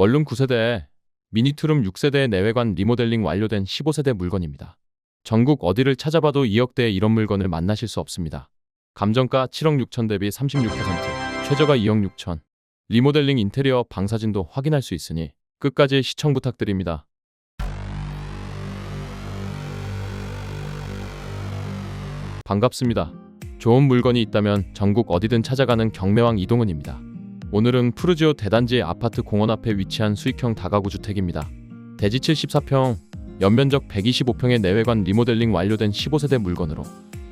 원룸 9세대에 미니투룸 6세대의 내외관 리모델링 완료된 15세대 물건입니다. 전국 어디를 찾아봐도 2억대의 이런 물건을 만나실 수 없습니다. 감정가 7억 6천 대비 36%, 최저가 2억 6천. 리모델링 인테리어 방사진도 확인할 수 있으니 끝까지 시청 부탁드립니다. 반갑습니다. 좋은 물건이 있다면 전국 어디든 찾아가는 경매왕 이동은입니다. 오늘은 푸르지오 대단지 아파트 공원 앞에 위치한 수익형 다가구 주택입니다. 대지 74평, 연면적 125평의 내외관 리모델링 완료된 15세대 물건으로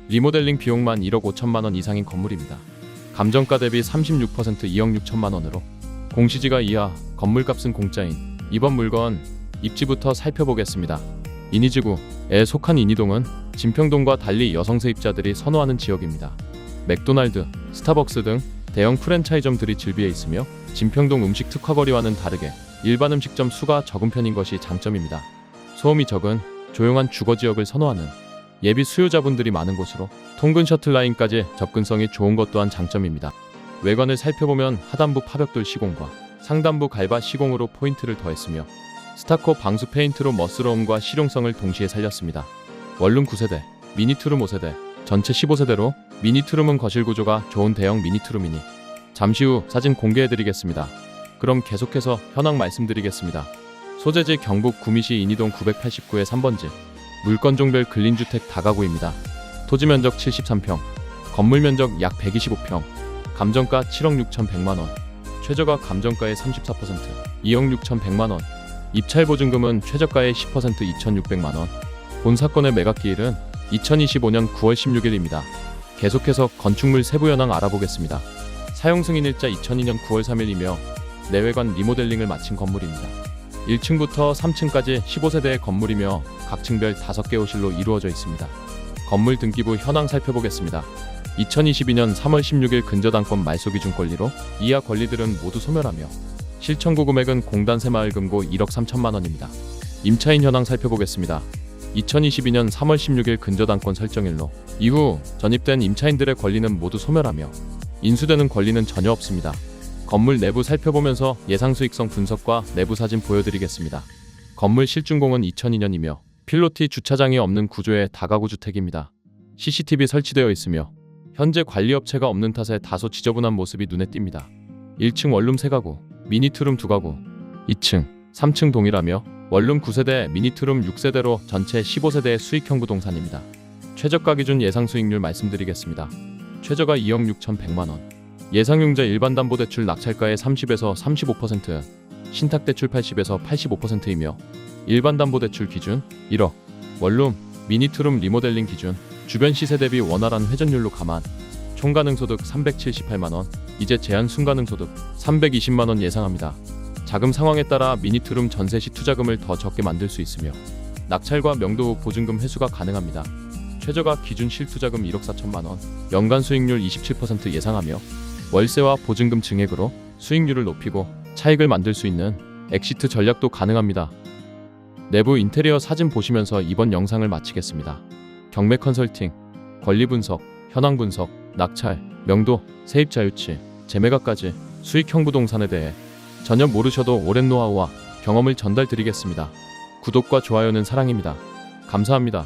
리모델링 비용만 1억 5천만 원 이상인 건물입니다. 감정가 대비 36% 2억 6천만 원으로 공시지가 이하, 건물값은 공짜인 이번 물건 입지부터 살펴보겠습니다. 이니지구에 속한 이니동은 진평동과 달리 여성 세입자들이 선호하는 지역입니다. 맥도날드, 스타벅스 등 대형 프랜차이점들이 즐비해 있으며 진평동 음식 특화거리와는 다르게 일반 음식점 수가 적은 편인 것이 장점입니다. 소음이 적은 조용한 주거 지역을 선호하는 예비 수요자분들이 많은 곳으로 통근 셔틀라인까지 접근성이 좋은 것 또한 장점입니다. 외관을 살펴보면 하단부 파벽돌 시공과 상단부 갈바 시공으로 포인트를 더했으며 스타코 방수 페인트로 멋스러움과 실용성을 동시에 살렸습니다. 원룸 9세대, 미니투룸 5세대, 전체 15세대로 미니투룸은 거실 구조가 좋은 대형 미니투룸이니 잠시 후 사진 공개해드리겠습니다. 그럼 계속해서 현황 말씀드리겠습니다. 소재지 경북 구미시 인이동 989의 3번지 물건 종별 근린주택 다가구입니다. 토지 면적 73평, 건물 면적 약 125평, 감정가 7억 6천100만 원, 최저가 감정가의 34%, 2억 6천100만 원, 입찰 보증금은 최저가의 10% 2,600만 원. 본 사건의 매각기일은 2025년 9월 16일입니다. 계속해서 건축물 세부 현황 알아보겠습니다. 사용 승인일자 2002년 9월 3일이며 내외관 리모델링을 마친 건물입니다. 1층부터 3층까지 15세대의 건물이며 각 층별 5개 호실로 이루어져 있습니다. 건물 등기부 현황 살펴보겠습니다. 2022년 3월 16일 근저당권 말소 기준 권리로 이하 권리들은 모두 소멸하며 실청구 금액은 공단 새마을금고 1억 3천만 원입니다. 임차인 현황 살펴보겠습니다. 2022년 3월 16일 근저당권 설정일로 이후 전입된 임차인들의 권리는 모두 소멸하며 인수되는 권리는 전혀 없습니다. 건물 내부 살펴보면서 예상 수익성 분석과 내부 사진 보여드리겠습니다. 건물 실준공은 2002년이며 필로티 주차장이 없는 구조의 다가구 주택입니다. CCTV 설치되어 있으며 현재 관리업체가 없는 탓에 다소 지저분한 모습이 눈에 띕니다. 1층 원룸 3가구, 미니투룸 2가구, 2층, 3층 동일하며 원룸 9세대, 미니투룸 6세대로 전체 15세대의 수익형 부동산입니다. 최저가 기준 예상 수익률 말씀드리겠습니다. 최저가 2억 6천100만 원. 예상융자 일반담보대출 낙찰가의 30에서 35%, 신탁대출 80에서 85%이며 일반담보대출 기준 1억, 원룸, 미니투룸 리모델링 기준, 주변 시세 대비 원활한 회전율로 감안, 총가능소득 378만 원, 이제 제한 순가능소득 320만 원 예상합니다. 자금 상황에 따라 미니투룸 전세 시 투자금을 더 적게 만들 수 있으며 낙찰과 명도 후 보증금 회수가 가능합니다. 최저가 기준 실투자금 1억 4천만 원, 연간 수익률 27% 예상하며 월세와 보증금 증액으로 수익률을 높이고 차익을 만들 수 있는 엑시트 전략도 가능합니다. 내부 인테리어 사진 보시면서 이번 영상을 마치겠습니다. 경매 컨설팅, 권리 분석, 현황 분석, 낙찰, 명도, 세입자 유치, 재매각까지 수익형 부동산에 대해 전혀 모르셔도 오랜 노하우와 경험을 전달 드리겠습니다. 구독과 좋아요는 사랑입니다. 감사합니다.